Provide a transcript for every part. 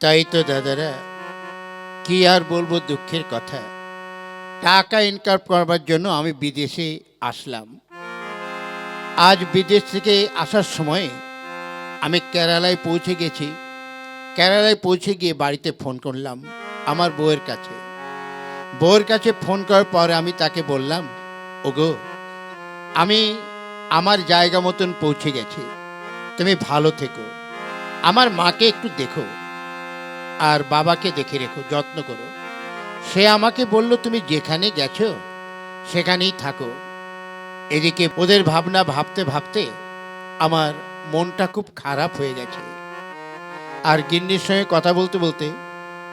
তাই তো দাদারা, কি আর বলব দুঃখের কথা। টাকা ইনকাম করবার জন্য আমি বিদেশে আসলাম। আজ বিদেশ থেকে আসার সময় আমি কেরালায় পৌঁছে গেছি। কেরালায় পৌঁছে গিয়ে বাড়িতে ফোন করলাম আমার বউয়ের কাছে। বউয়ের কাছে ফোন করার পরে আমি তাকে বললাম, ওগো, আমি আমার জায়গা মতন পৌঁছে গেছি। তুমি ভালো থেকো। আমার মাকে একটু দেখো। আর বাবাকে দেখে রেখো, যত্ন করো। সে আমাকে বলল, তুমি যেখানে গেছো, সেখানেই থাকো। এদিকে ওদের ভাবনা ভাবতে ভাবতে আমার মনটা খুব খারাপ হয়ে গেছে। আর গিন্নির সঙ্গে কথা বলতে বলতে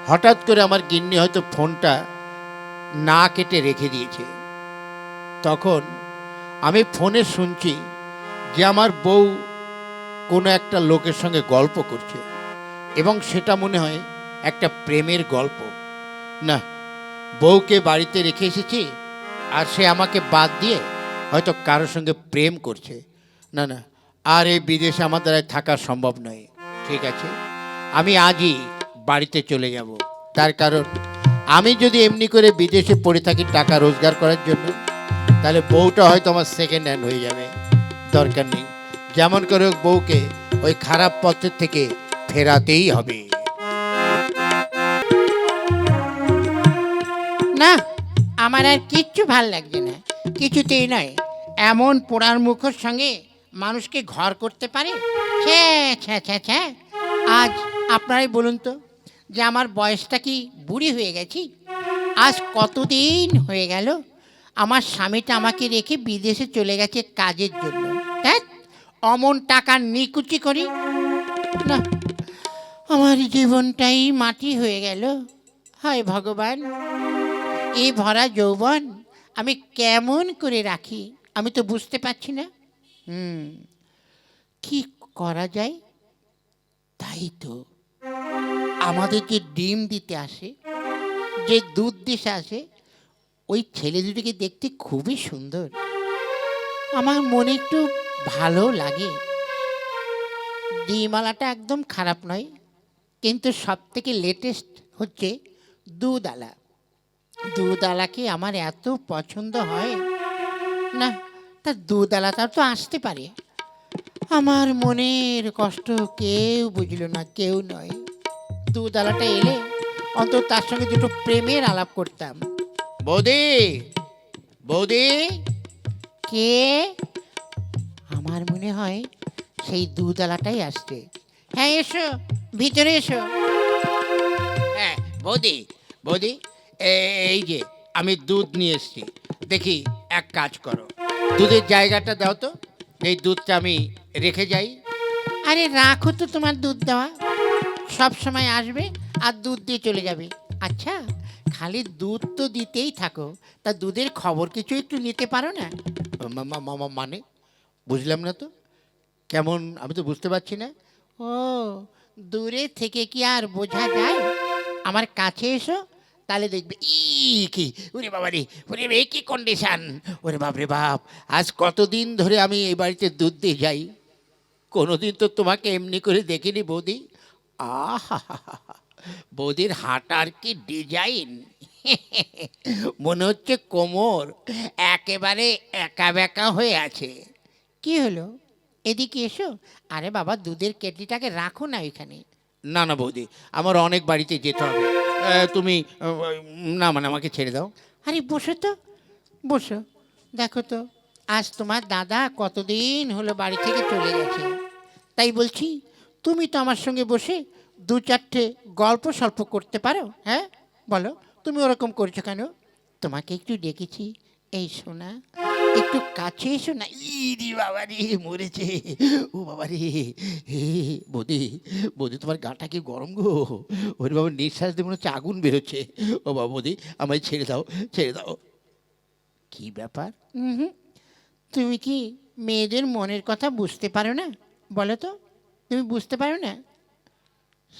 হঠাৎ করে আমার গিন্নি হয়তো ফোনটা না কেটে রেখে দিয়েছে। তখন আমি ফোনে শুনছি যে আমার বউ কোনো একটা লোকের সঙ্গে গল্প করছে এবং সেটা মনে হয় একটা প্রেমের গল্প। না, বউকে বাড়িতে রেখে এসেছি আর সে আমাকে বাদ দিয়ে হয়তো কারোর সঙ্গে প্রেম করছে। না না, আর এই বিদেশে আমার থাকা সম্ভব নয়। ঠিক আছে, আমি আজই বাড়িতে চলে যাব। তার কারণ, আমি যদি এমনি করে বিদেশে পড়ে থাকি টাকা রোজগার করার জন্য, তাহলে বউটা হয়তো আমার সেকেন্ড হ্যান্ড হয়ে যাবে। দরকার নেই, যেমন করে বউকে ওই খারাপ পথের থেকে ফেরাতেই হবে। না, আমার আর কিচ্ছু ভালো লাগছে না। কিছুতেই নয়, এমন পোড়ার মুখোর সঙ্গে মানুষকে ঘর করতে পারে? ছ্যা ছ্যা আজ আপনারাই বলুন তো যে আমার বয়সটা কি বুড়ি হয়ে গেছি? আজ কতদিন হয়ে গেল? আমার স্বামীটা আমাকে রেখে বিদেশে চলে গেছে কাজের জন্য। দেখ অমন টাকা নিকুচি করি। না, আমার জীবনটাই মাটি হয়ে গেল। হায় ভগবান। এই ভরা যৌবন আমি কেমন করে রাখি? আমি তো বুঝতে পারছি না। হুম, কি করা যায়? তাই তো। আমাদের যে ডিম দিতে আসে, যে দুধ দিতে আসে, ওই ছেলে দুটিকে দেখতে খুবই সুন্দর। আমার মনে একটু ভালো লাগে। ডিমালাটা একদম খারাপ নয়, কিন্তু সব থেকে লেটেস্ট হচ্ছে দুধ-আলা দুধ-আলাকে আমার এত পছন্দ হয়? না তা দুধ-আলাটাও তো আসতে পারে। আমার মনের কষ্ট কেউ বুঝলো না কেউ নয়। দুধ-আলাটা এলে অন্তত তার সঙ্গে দুটো প্রেমের আলাপ করতাম। বৌদি বৌদি। কে? আমার মনে হয় সেই দুধ-আলাটাই আসছে। হ্যাঁ এসো ভিতরে এসো। হ্যাঁ বৌদি বৌদি। এই যে আমি দুধ নিয়ে এসেছি। দেখি এক কাজ করো। দুধের জায়গাটা দাও তো। এই দুধটা আমি রেখে যাই। আরে রাখো তো তোমার দুধ দেওয়া। সব সময় আসবে আর দুধ দিয়ে চলে যাবে। আচ্ছা খালি দুধ তো দিতেই থাকো। তা দুধের খবর কিছু একটু নিতে পারো না? মা- মা- মা- মা- মানে? বুঝলাম না তো। কেমন আমি তো বুঝতে পারছি না। ও দূরে থেকে কি আর বোঝা যায়? আমার কাছে এসো তাহলে দেখবে ই কি ওরে বাবা রে ওরে রে কি কন্ডিশান ওরে বাপ রে বাপ আজ কতদিন ধরে আমি এই বাড়িতে দুধ দিয়ে যাই কোনোদিন তো তোমাকে এমনি করে দেখিনি বৌদি আহা বৌদির হাঁটার কি ডিজাইন মনে হচ্ছে কোমর একেবারে একা বেঁকা হয়ে আছে কি হলো এদিকে এসো আরে বাবা দুধের কেটলিটাকে রাখো না ওইখানে না না বৌদি আমার অনেক বাড়িতে যেতে হবে তুমি না মানে আমাকে ছেড়ে দাও। আরে, বসো তো। বসো। দেখো তো, আজ তোমার দাদা কতদিন হলো বাড়ি থেকে চলে গেছে। তাই বলছি, তুমি তো আমার সঙ্গে বসে দু চারটে গল্প সল্প করতে পারো হ্যাঁ? বলো, তুমি ওরকম করছ কেন? তোমাকে একটু ডেকেছি। এই শোনা একটু কাছে এসো না। ইরি বাবা রে মরেছে। ও বাবা রে। হে বৌদি বৌদি তোমার গাটা কি গরম গো? ওরে বাবা নিঃশ্বাস দিয়ে মনে হচ্ছে আগুন বেরোচ্ছে। ও বাবা বৌদি আমায় ছেড়ে দাও ছেড়ে দাও। কি ব্যাপার? হুম। তুমি কি মেয়েদের মনের কথা বুঝতে পারো না? বলো তো তুমি বুঝতে পারো না?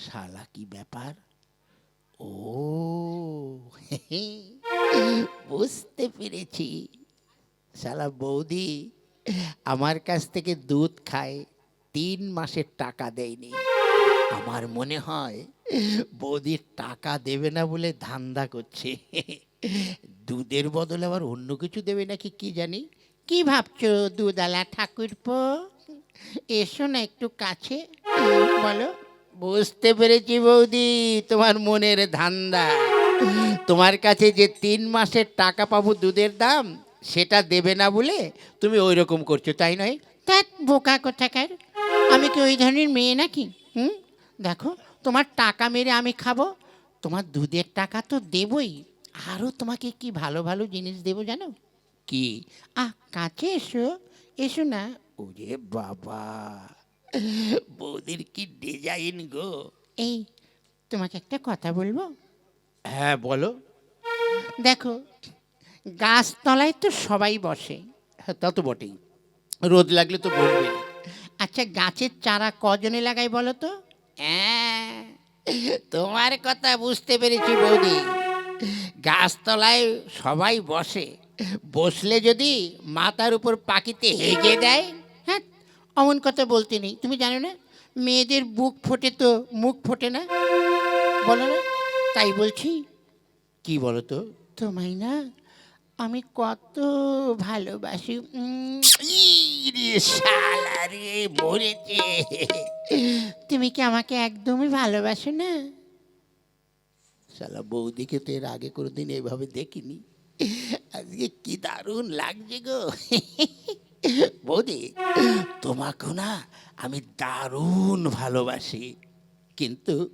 শালা কি ব্যাপার? ও বুঝতে পেরেছি। শালা বৌদি, আমার কাছ থেকে দুধ খায়, তিন মাসের টাকা দেয়নি। আমার মনে হয় বৌদির টাকা দেবে না বলে ধান্দা করছে। দুধের বদলে আবার অন্য কিছু দেবে নাকি কি জানি? কি ভাবছ দুদালা ঠাকুরপো? এসো না একটু কাছে, বলো। বুঝতে পেরেছি বৌদি, তোমার মনের ধান্দা। তোমার কাছে যে তিন মাসের টাকা পাবো দুধের দাম সেটা দেবে না বলে তুমি ওই রকম করছ তাই নয়? তা বোকা কোথাকার? আমি কি ওই ধরনের মেয়ে নাকি? হুম? দেখো তোমার টাকা মেরে আমি খাব তোমার দুধের টাকা তো দেবই। আরও তোমাকে কি ভালো ভালো জিনিস দেবো জানো? কি? আহ কাছে এসো এসো না। ওরে বাবা বৌদির কি ডিজাইন গো? এই তোমাকে একটা কথা বলব? হ্যাঁ বলো। দেখো গাছতলায় তো সবাই বসে। হ্যাঁ তা তো বটেই। রোদ লাগলে তো বলবে। আচ্ছা গাছের চারা কজনে লাগাই বলো তো? হ্যাঁ তোমার কথা বুঝতে পেরেছি বৌদি। গাছতলায় সবাই বসে। বসলে যদি মাথার উপর পাখিতে হেগে দেয়? হ্যাঁ অমন কথা বলতে নেই। তুমি জানো না মেয়েদের বুক ফোটে তো মুখ ফোটে না? বলো না তাই বলছি। কি বলো তো? তোমায় না আমি কত ভালোবাসি। উম, ইরে শালা রে মরেছে। তুমি কি আমাকে একদমই ভালোবাসো না? শালা বৌদিকে তো এর আগে কোনোদিন এভাবে দেখিনি। আজকে কি দারুণ লাগছে গো। বৌদি তোমাকেও না আমি দারুণ ভালোবাসি। কিন্তু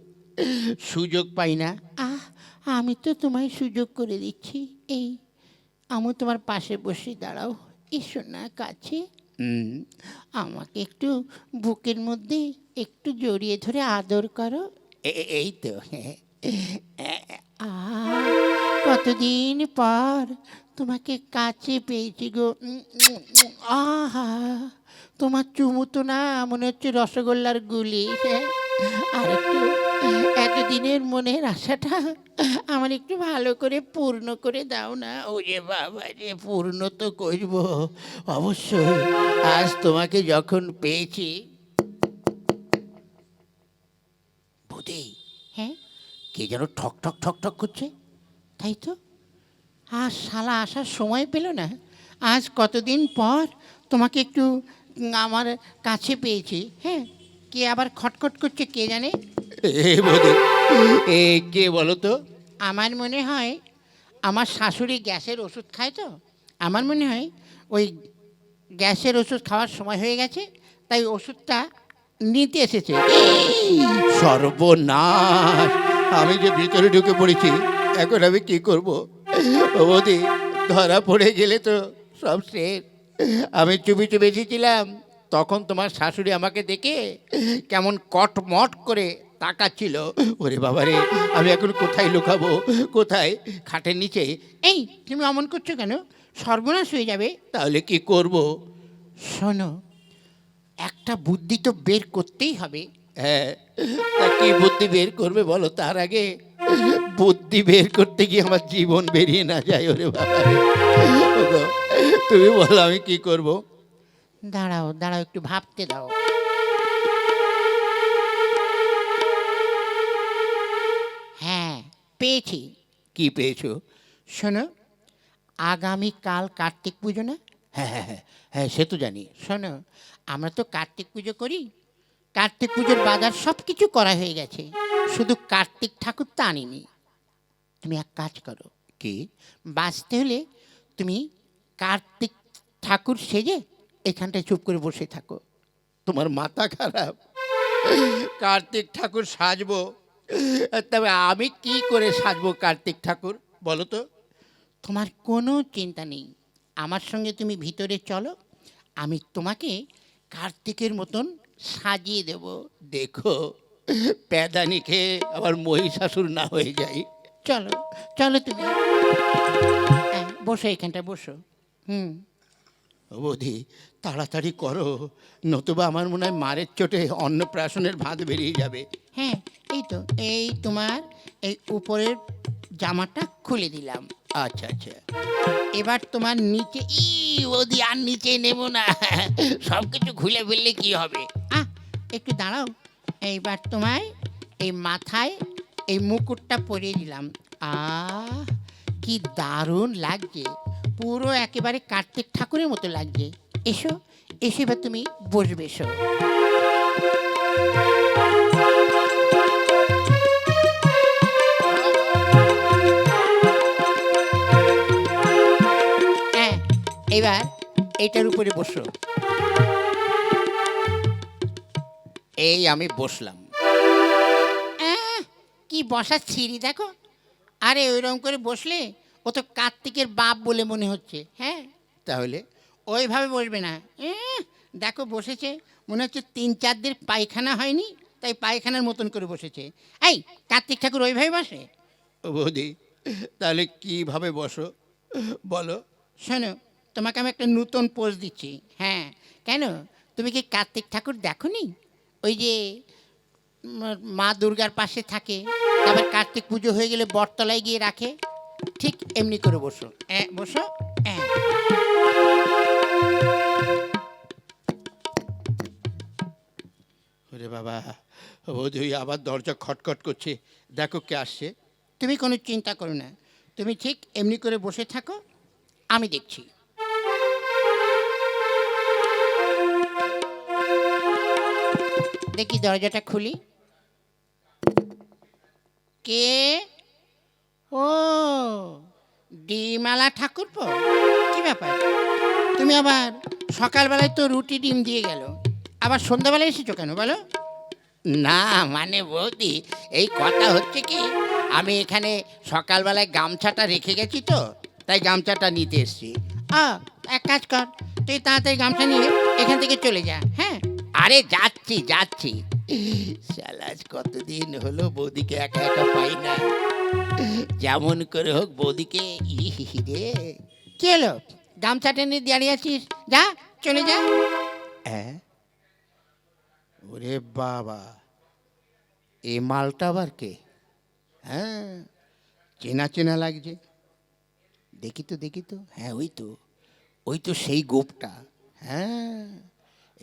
সুযোগ পাই না। আহ আমি তো তোমায় সুযোগ করে দিচ্ছি। এই আমি তোমার পাশে বসে দাঁড়াও। এসো না কাছে। আমাকে একটু বুকের মধ্যে একটু জড়িয়ে ধরে আদর করো। এই তো। কতদিন পর তোমাকে কাছে পেয়েছি গো। আহা তোমার চুমু তো না মনে হচ্ছে রসগোল্লার গুলি। হ্যাঁ আর একটু এতদিনের মনের আশাটা আমার একটু ভালো করে পূর্ণ করে দাও না। ওরে বাবা রে পূর্ণ তো করব। অবশ্যই আজ তোমাকে যখন পেয়েছি। বৌদি হ্যাঁ? কে যেন ঠক ঠক ঠক ঠক করছে। তাই তো? আর শালা আসার সময় পেল না। আজ কতদিন পর তোমাকে একটু আমার কাছে পেয়েছি। হ্যাঁ কে আবার খটখট করছে কে জানে? এ কে বলো তো আমার মনে হয় আমার শাশুড়ি গ্যাসের ওষুধ খায় তো আমার মনে হয় ওই গ্যাসের ওষুধ খাওয়ার সময় হয়ে গেছে তাই ওষুধটা নিতে এসেছে। সর্বনাশ! আমি যে ভিতরে ঢুকে পড়েছি এখন আমি কি করব? বৌদি ধরা পড়ে গেলে তো সব শেষ। আমি চুপি চুপি এসেছিলাম তখন তোমার শাশুড়ি আমাকে দেখে কেমন কটমট করে তাকাচ্ছিল, ওরে বাবারে, আমি এখন কোথায় লুকাবো? কোথায়? খাটের নিচে? এই, তুমি অমন করছ কেন? সর্বনাশ হয়ে যাবে। তাহলে কি করব? শোনো, একটা বুদ্ধি তো বের করতেই হবে। হ্যাঁ তা কি বুদ্ধি বের করবে বলো তার আগে? বুদ্ধি বের করতে গিয়ে আমার জীবন বেরিয়ে না যায়, ওরে বাবা রে। তুমি বলো আমি কি করব? দাঁড়াও দাঁড়াও, একটু ভাবতে দাও। পেয়েছি। কি পেয়েছ? শোনো আগামীকাল কার্তিক পুজো না? হ্যাঁ হ্যাঁ হ্যাঁ হ্যাঁ সে তো জানি। শোনো আমরা তো কার্তিক পুজো করি। কার্তিক পুজোর বাজার সব কিছু করা হয়ে গেছে। শুধু কার্তিক ঠাকুর তা আনিনি। তুমি এক কাজ করো। কি? বাঁচতে হলে তুমি কার্তিক ঠাকুর সেজে এখানটায় চুপ করে বসে থাকো। তোমার মাথা খারাপ। কার্তিক ঠাকুর সাজবো। তবে আমি কি করে সাজবো কার্তিক ঠাকুর? বলো তো। তোমার কোনো চিন্তা নেই। আমার সঙ্গে তুমি ভিতরে চলো। আমি তোমাকে কার্তিকের মতন সাজিয়ে দেব। দেখো প্যাদানি খেয়ে আবার মহিষাসুর না হয়ে যায়। চলো চলো তুমি। হ্যাঁ বসো এখানটা বসো। হুম। বৌদি তাড়াতাড়ি করো নতুবা আমার মনে হয় মারের চোটে অন্নপ্রাশনের ভাত বেরিয়ে যাবে। হ্যাঁ এই তো এই তোমার এই উপরের জামাটা খুলে দিলাম। আচ্ছা আচ্ছা। এবার তোমার নিচে ই বৌদি আর নিচে নেব না। সব কিছু খুলে ফেললে কি হবে? আহ একটু দাঁড়াও। এইবার তোমায় এই মাথায় এই মুকুটটা পরিয়ে দিলাম। আহ কি দারুণ লাগছে। পুরো একেবারে কার্তিক ঠাকুরের মতো লাগছে। এসো এসে এবার তুমি বসবে এসো। এবার এটার উপরে বসো। এই আমি বসলাম। কি বসার ছিঁড়ি দেখো। আরে ওইরকম করে বসলে ও তো কার্তিকের বাপ বলে মনে হচ্ছে হ্যাঁ? তাহলে? ওইভাবে বসবে না। দেখো বসেছে মনে হচ্ছে তিন চার দিন পায়খানা হয়নি তাই পায়খানার মতন করে বসেছে। এই কার্তিক ঠাকুর ওইভাবে বসে? ও বৌদি তাহলে কীভাবে বসো? বলো। শোনো তোমাকে আমি একটা নতুন পোজ দিচ্ছি। হ্যাঁ কেন? তুমি কি কার্তিক ঠাকুর দেখো নি ওই যে মা দুর্গার পাশে থাকে তারপর কার্তিক পুজো হয়ে গেলে বটতলায় গিয়ে রাখে। ঠিক এমনি করে বসো। হ্যাঁ বসো। হ্যাঁ ওরে বাবা বৌদি আবার দরজা খটখট করছে দেখো কে আসছে। তুমি কোনো চিন্তা করো না। তুমি ঠিক এমনি করে বসে থাকো আমি দেখছি। দেখি দরজাটা খুলি। কে? ও ডিমালা ঠাকুর পো কি ব্যাপার? তুমি আবার সকালবেলায় তো রুটি ডিম দিয়ে গেল। আবার সন্ধ্যাবেলায় এসেছ কেন বলো? না মানে বৌদি এই কথা হচ্ছে কি আমি এখানে সকালবেলায় গামছাটা রেখে গেছি তো তাই গামছাটা নিতে এসছি। আ এক কাজ কর তুই তাড়াতাড়ি গামছা নিয়ে এখান থেকে চলে যা হ্যাঁ? আরে যাচ্ছি যাচ্ছি। শালাজ কতদিন হলো বৌদিকে একা একা পাই না। যেমন করে হোক বৌদিকে রে। কি হলো? গামছাটা নিয়ে দাঁড়িয়ে আছিস? যা চলে যা। হ্যাঁ? ওরে বাবা। এ মালটা আবার কে? হ্যাঁ চেনা চেনা লাগছে। দেখি তো দেখি তো। হ্যাঁ ওই তো। ওই তো সেই গোপটা। হ্যাঁ।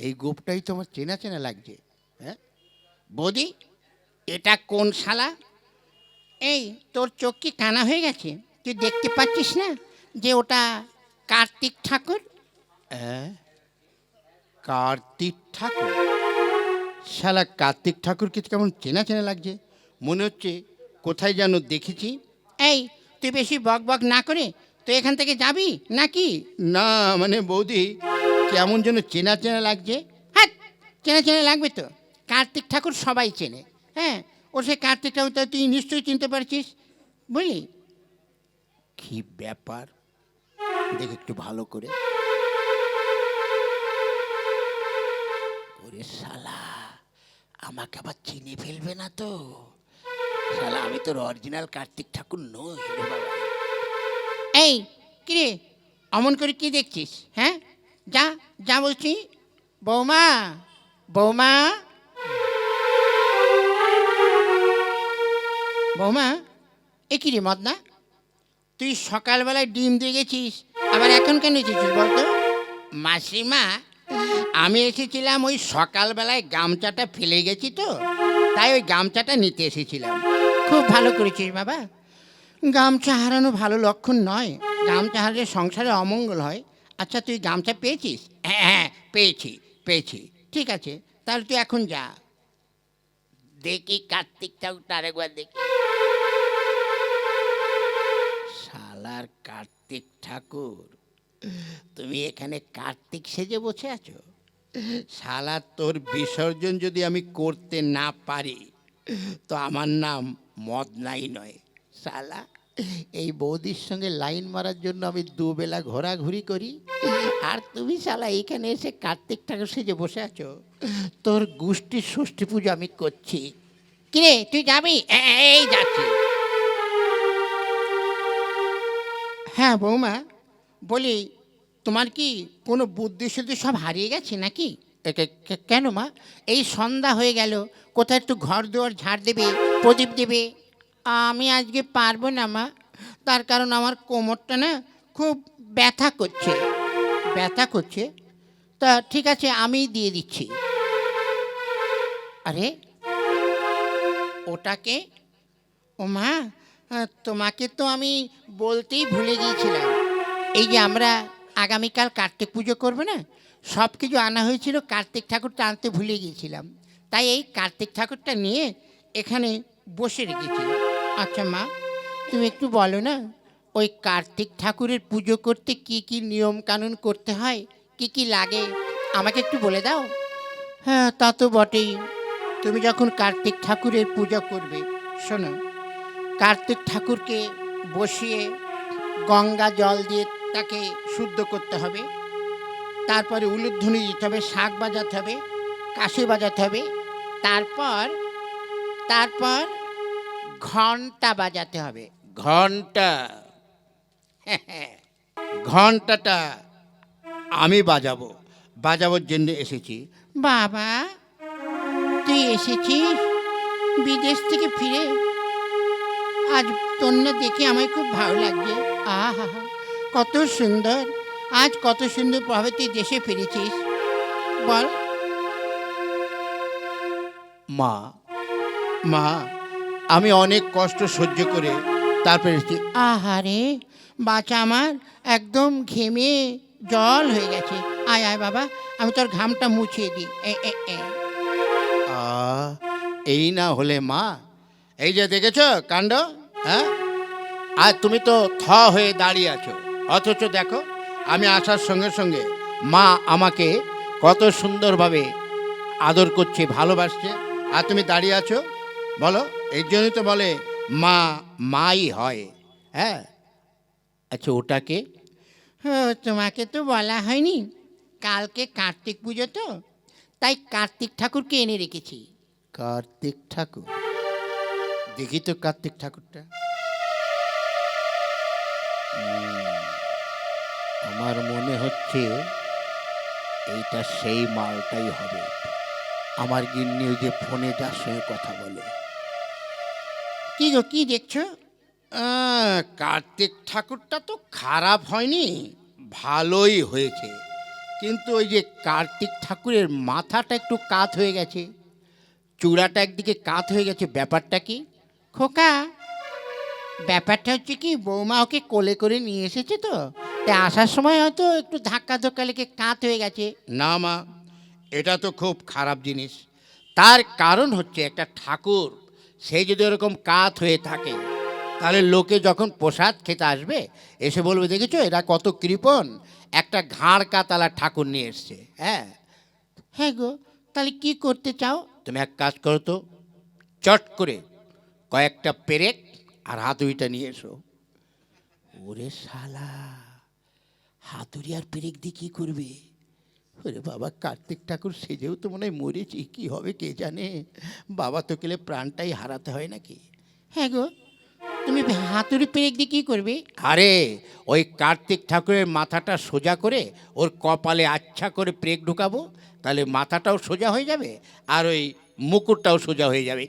এই গোপটাই তো আমার চেনা চেনা লাগছে হ্যাঁ? বৌদি এটা কোন শালা? এই তোর চোখ কি কানা হয়ে গেছে? তুই দেখতে পাচ্ছিস না যে ওটা কার্তিক ঠাকুর? হ্যাঁ। কার্তিক ঠাকুর? শালা কার্তিক ঠাকুরকে কেমন চেনা চেনা লাগছে? মনে হচ্ছে কোথায় যেন দেখেছি। এই তুই বেশি বক বক না করে তুই এখান থেকে যাবি নাকি? না মানে বৌদি কেমন যেন চেনা চেনা লাগছে? হ্যাঁ চেনা চেনা লাগবে তো। কার্তিক ঠাকুর সবাই চেনে। হ্যাঁ ও সে কার্তিক ঠাকুর, তা তুই নিশ্চয়ই চিনতে পারছিস। বুঝলি? কি ব্যাপার? দেখ একটু ভালো করে। ওরে শালা, আমাকে আবার চিনে ফেলবে না তো? শালা, আমি তোর অরিজিনাল কার্তিক ঠাকুর নই এই, কিরে, অমন করে কি দেখছিস? হ্যাঁ যা। যা বলছি বৌমা বৌমা। বৌমা, এ কি রে মদনা? তুই সকালবেলায় ডিম দিয়ে গেছিস, আবার এখন কেন এসেছিস বলতো? মাসিমা, আমি এসেছিলাম ওই সকালবেলায় গামছাটা ফেলে গেছি তো, তাই ওই গামছাটা নিতে এসেছিলাম। খুব ভালো করেছিস বাবা। গামছা হারানো ভালো লক্ষণ নয়। গামছা হারলে সংসারে অমঙ্গল হয়। আচ্ছা তুই গামছা পেয়েছিস? হ্যাঁ হ্যাঁ পেয়েছি পেয়েছি। ঠিক আছে, তাহলে তুই এখন যা। দেখি কার্তিক ঠাকুরটা আরেকবার দেখি। শালার কার্তিক ঠাকুর, তুমি এখানে কার্তিক সেজে বসে আছো? শালা, তোর বিসর্জন যদি আমি করতে না পারি, তো আমার নাম মদনাই নয়। শালা, এই বৌদির সঙ্গে লাইন মারার জন্য আমি দুবেলা ঘোরাঘুরি করি? আর তুমি শালা এখানে এসে কার্তিক ঠাকুর সেজে বসে আছো? তোর গোষ্ঠীর ষষ্ঠী পুজো আমি করছি। কিরে, তুই যাবি? এই যাচ্ছি। হ্যাঁ বৌমা, বলি, তোমার কি কোনো বুদ্ধি শুদ্ধি সব হারিয়ে গেছে নাকি? কেন মা? এই সন্ধ্যা হয়ে গেল, কোথায় একটু ঘর দুয়ার ঝাড় দেবে, প্রদীপ দেবে? আমি আজকে পারব না মা, তার কারণ আমার কোমরটা না খুব ব্যথা করছে। ব্যথা করছে। তা ঠিক আছে আমি দিয়ে দিচ্ছি। আরে, ওটাকে? ও মা, তোমাকে তো আমি বলতেই ভুলে গিয়েছিলাম। এই যে আমরা আগামীকাল কার্তিক পুজো করব না, সব কিছু আনা হয়েছিল, কার্তিক ঠাকুরটা আনতে ভুলে গিয়েছিলাম। তাই এই কার্তিক ঠাকুরটা নিয়ে এখানে বসে রেখেছি। আচ্ছা মা, তুমি একটু বলো না ওই কার্তিক ঠাকুরের পুজো করতে কি কি নিয়ম কানুন করতে হয়? কি কি লাগে? আমাকে একটু বলে দাও। হ্যাঁ তা তো বটেই। তুমি যখন কার্তিক ঠাকুরের পূজা করবে শোনো। কার্তিক ঠাকুরকে বসিয়ে গঙ্গা জল দিয়ে তাকে শুদ্ধ করতে হবে। তারপরে উলুধ্বনি দিতে হবে শাক বাজাতে হবে কাশি বাজাতে হবে। তারপর তারপর ঘণ্টা বাজাতে হবে। ঘণ্টা? ঘন্টাটা আমি বাজাবো বাজাবার জন্য এসেছি। বাবা তুই এসেছিস? বিদেশ থেকে ফিরে? আজ তোর না দেখে আমায় খুব ভালো লাগছে। আহা কত সুন্দর। আজ কত সুন্দর ভাবে তুই দেশে ফিরেছিস। বল। মা মা আমি অনেক কষ্ট সহ্য করে তারপরে আহারে বাচ্চা আমার একদম ঘেমে জল হয়ে গেছে। আয় আয় বাবা আমি তোর ঘামটা মুছিয়ে দিই। এ এ এ। এই না হলে মা এই যে দেখেছ কাণ্ড হ্যাঁ? আর তুমি তো থ হয়ে দাঁড়িয়ে আছো। অথচ দেখো আমি আসার সঙ্গে সঙ্গে মা আমাকে কত সুন্দরভাবে আদর করছে ভালোবাসছে। আর তুমি দাঁড়িয়ে আছো বলো এই জন্যই তো বলে মা, মাই হয়। হ্যাঁ? আচ্ছা ওটাকে? ও তোমাকে তো বলা হয়নি। কালকে কার্তিক পুজো তো, তাই কার্তিক ঠাকুরকে এনে রেখেছি। কার্তিক ঠাকুর? দেখি তো কার্তিক ঠাকুরটা। আমার মনে হচ্ছে এইটা সেই মালটাই হবে। আমার গিন্নি ওই যে ফোনে যার সঙ্গে কথা বলে। কি গো কি দেখছ? কার্তিক ঠাকুরটা তো খারাপ হয়নি ভালোই হয়েছে। কিন্তু ওই যে কার্তিক ঠাকুরের মাথাটা একটু কাত হয়ে গেছে। চূড়াটা একদিকে কাত হয়ে গেছে ব্যাপারটা কি? খোকা ব্যাপারটা হচ্ছে কি বৌমা ওকে কোলে করে নিয়ে এসেছে তো তাই আসার সময় হয়তো একটু ধাক্কা ধক্কা লেগে কাত হয়ে গেছে। না মা এটা তো খুব খারাপ জিনিস। তার কারণ হচ্ছে একটা ঠাকুর সে যদি ওরকম কাত হয়ে থাকে, তাহলে লোকে যখন প্রসাদ খেতে আসবে, এসে বলবে, দেখেছ, এরা কত কৃপণ। একটা ঘাড় কাতালা ঠাকুর নিয়ে এসছে। হ্যাঁ। হ্যাঁ গো, তাহলে কি করতে চাও? তুমি এক কাজ করো তো, চট করে কয়েকটা পেরেক আর হাতুড়িটা নিয়ে এসো। ওরে শালা, হাতুড়ি আর পেরেক দিয়ে কী করবে? ওরে বাবা কার্তিক ঠাকুর সেজেও তো মনে হয় মরেছি কী হবে কে জানে? বাবা তো গেলে প্রাণটাই হারাতে হয় নাকি? হ্যাঁ গো তুমি হাতুড়ি পেরেক দিয়ে কী করবে? আরে ওই কার্তিক ঠাকুরের মাথাটা সোজা করে ওর কপালে আচ্ছা করে প্রেক ঢুকাবো তাহলে মাথাটাও সোজা হয়ে যাবে আর ওই মুকুটটাও সোজা হয়ে যাবে।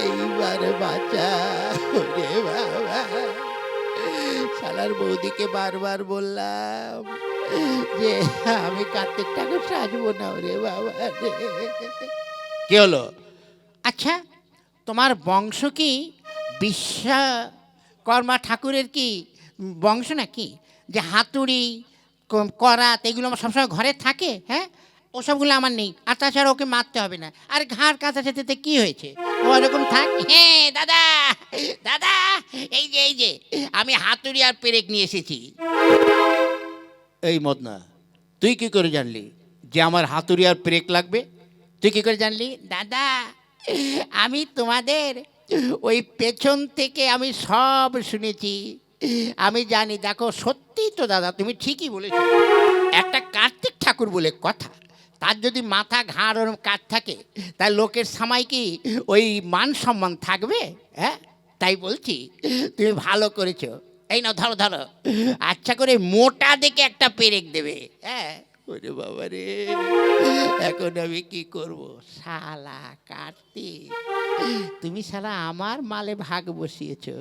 এইবারে বাচ্চা ওরে বাবা। শালার বৌদিকে বারবার বললাম যে আমি কার্তিক ঠাকুর সাজবো না রে বাবা রে। কি হলো? আচ্ছা তোমার বংশ কি বিশ্বকর্মা ঠাকুরের কি বংশ নাকি? যে হাতুড়ি করাত, এগুলো আমার সবসময় ঘরে থাকে হ্যাঁ? ওসবগুলো আমার নেই, আর তাছাড়া ওকে মারতে হবে না। আর ঘাড় কাঁচা যেতে কি হয়েছে? ও থাক। হ্যাঁ দাদা দাদা, এই যে এই যে, আমি হাতুড়ি আর পেরেক নিয়ে এসেছি। এই মদনা তুই কি করে জানলি যে আমার হাতুড়ি আর ব্রেক লাগবে? তুই কি করে জানলি? দাদা, আমি তোমাদের ওই পেছন থেকে আমি সব শুনেছি। আমি জানি, দেখো সত্যি তো দাদা, তুমি ঠিকই বলেছ। একটা কার্তিক ঠাকুর বলে কথা, তার যদি মাথা ঘাড় ওরম কাজ থাকে তার লোকের সামাই কি ওই মান সম্মান থাকবে? হ্যাঁ তাই বলছি, তুমি ভালো করেছ। এই নাও ধরো ধরো। আচ্ছা করে মোটা দেখে একটা পেরেক দেবে। হ্যাঁ? ওরে বাবা রে এখন আমি কি করব? শালা কার্তিক তুমি শালা আমার মালে ভাগ বসিয়েছো।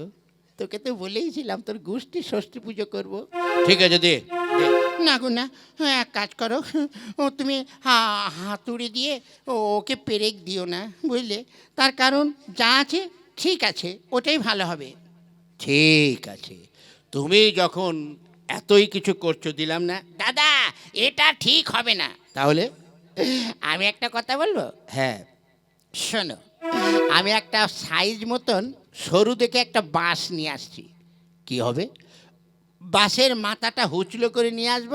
তোকে তো বলেইছিলাম তোর গোষ্ঠী ষষ্ঠী পুজো করব। ঠিক আছে দে। না গো না। হ্যাঁ, এক কাজ করো। ও তুমি হাতুড়ি দিয়ে ওকে পেরেক দিও না বুঝলে? তার কারণ যা আছে ঠিক আছে ওটাই ভালো হবে। ঠিক আছে। তুমি যখন এতই কিছু করছ দিলাম না। দাদা এটা ঠিক হবে না। তাহলে? আমি একটা কথা বলব? হ্যাঁ। শোনো আমি একটা সাইজ মতন সরু দেখে একটা বাঁশ নিয়ে আসছি। কি হবে? বাঁশের মাথাটা হুচলো করে নিয়ে আসব।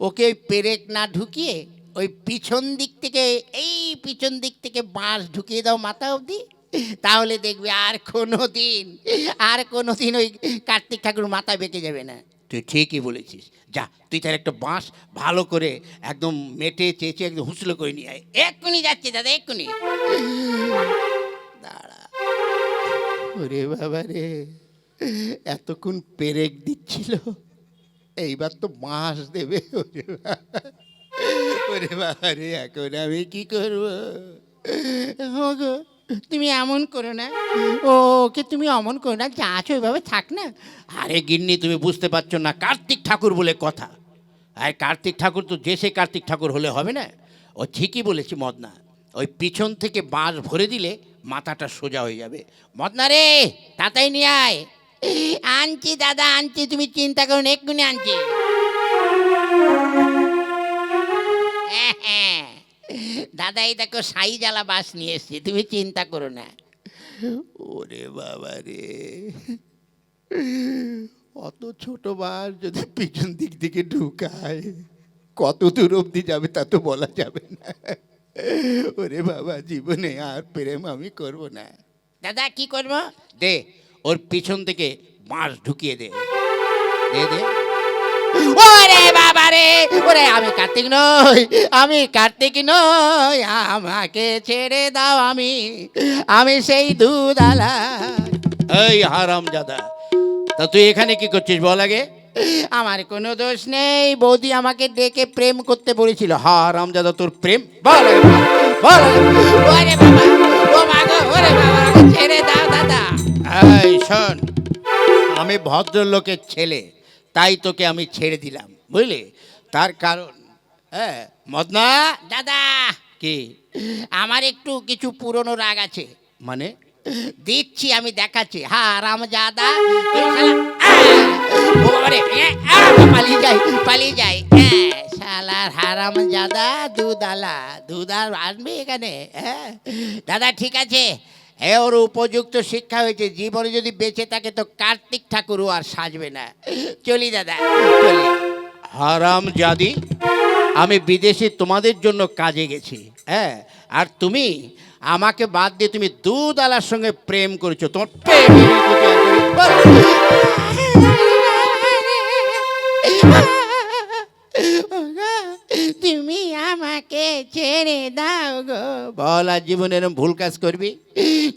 ওকে ওই পেরেক না ঢুকিয়ে ওই পিছন দিক থেকে এই পিছন দিক থেকে বাঁশ ঢুকিয়ে দাও মাথা অবধি। তাহলে দেখবে আর কোনো দিন আর কোনো দিন ওই কার্তিক ঠাকুর মাথা বেঁকে যাবে না। তুই ঠিকই বলেছিস। যা তুই তার একটা বাঁশ ভালো করে একদম মেটে চেঁচে একদম হুসলো করে নিয়ে আয়। এক্ষুনি যাচ্ছে দাদা এক্ষুনি। দাঁড়া। ওরে বাবা রে এতক্ষণ পেরেক দিচ্ছিল এইবার তো বাঁশ দেবে। ওরে বাবা। ওরে বাবা রে এখন আমি কি করব? তুমি এমন করো না। ও ওকে তুমি অমন করো না যা আছো ওইভাবে থাক না। আরে গিন্নি তুমি বুঝতে পারছ না কার্তিক ঠাকুর বলে কথা। আর কার্তিক ঠাকুর তো যে সে কার্তিক ঠাকুর হলে হবে না। ও ঠিকই বলেছি মদনা ওই পিছন থেকে বাঁশ ভরে দিলে মাথাটা সোজা হয়ে যাবে। মদনা রে তাতাই নিয়ে আয়। আনছি দাদা আনছি তুমি চিন্তা করো না এক্ষুনি আনছি। হ্যাঁ, হ্যাঁ। দাদা এই দেখো সাই জ্বালা বাস নিয়ে এসছি তুমি চিন্তা করো না। ওরে বাবা রে। অত ছোট বাস যদি পিছন দিক থেকে ঢুকায় কত দূর অবধি যাবে তা তো বলা যাবে না। ওরে বাবা জীবনে আর প্রেম আমি করব না। দাদা কি করব? দে ওর পিছন থেকে বাঁশ ঢুকিয়ে দে। দে দে। ওরে রে ওরে আমি কার্তিক নই আমি কার্তিক নই আমাকে ছেড়ে দাও আমি আমি সেই দুধালা এই হারাম দাদা তা তুই এখানে কি করছিস বল আগে? আমার কোনো দোষ নেই বৌদি আমাকে ডেকে প্রেম করতে বলেছিল। হারাম দাদা তোর প্রেম? বল বল ওরে বাবা ও মা গো ওরে বাবা ছেড়ে দাও দাদা। এই শোন আমি ভদ্রলোকের ছেলে তাই তোকে আমি ছেড়ে দিলাম বুঝলি? তার কারণ হ্যাঁ মদনা? দাদা! কি? আমার একটু কিছু পুরনো রাগ আছে। মানে? দিচ্ছি আমি দেখাচ্ছি। হা রাম আহ, পালিয়ে যাই পালিয়ে যাই। হ্যাঁ শালার হারাম জাদা দুধালা দুধার আসবে এখানে হ্যাঁ দাদা ঠিক আছে। এ ওর উপযুক্ত শিক্ষা হয়েছে। জীবনে যদি বেঁচে থাকে তো কার্তিক ঠাকুরও আর সাজবে না। চলি দাদা চলি। হারাম জাদি, আমি বিদেশে তোমাদের জন্য কাজে গেছি হ্যাঁ? আর তুমি আমাকে বাদ দিয়ে তুমি দুধ আলার সঙ্গে প্রেম করেছ, তোমার একবারে- তুমি আমাকে ছেড়ে দাও গো। বল, আর জীবনে এরম ভুল কাজ করবি?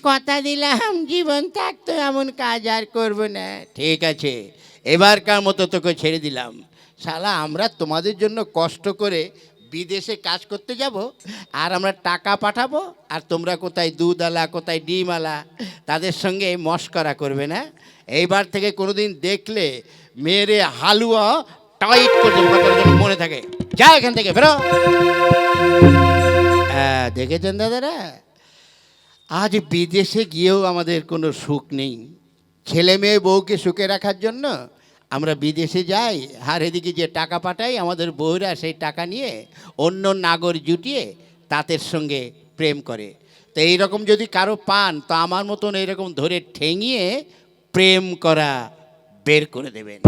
কথা দিলাম, জীবন থাকতো এমন কাজ আর করব না। ঠিক আছে, এবারকার মতো তোকে ছেড়ে দিলাম। শালা, আমরা তোমাদের জন্য কষ্ট করে বিদেশে কাজ করতে যাব, আর আমরা টাকা পাঠাবো, আর তোমরা কোথায় দুধ আলা কোথায় ডিম আলা তাদের সঙ্গে মস্করা করবে না? এইবার থেকে কোনোদিন দেখলে মেয়েরে হালুয়া টাইট করে মনে থাকে। যা এখান থেকে ফেরো হ্যাঁ দেখেছেন দাদারা? আজ বিদেশে গিয়েও আমাদের কোনো সুখ নেই। ছেলে মেয়ে বউকে সুখে রাখার জন্য আমরা বিদেশে যাই, আর এদিকে যে টাকা পাঠাই, আমাদের বউরা সেই টাকা নিয়ে অন্য নাগর জুটিয়ে তাদের সঙ্গে প্রেম করে। তো এইরকম যদি কারও পান, তো আমার মতন এইরকম ধরে ঠেঙিয়ে প্রেম করা বের করে দেবেন।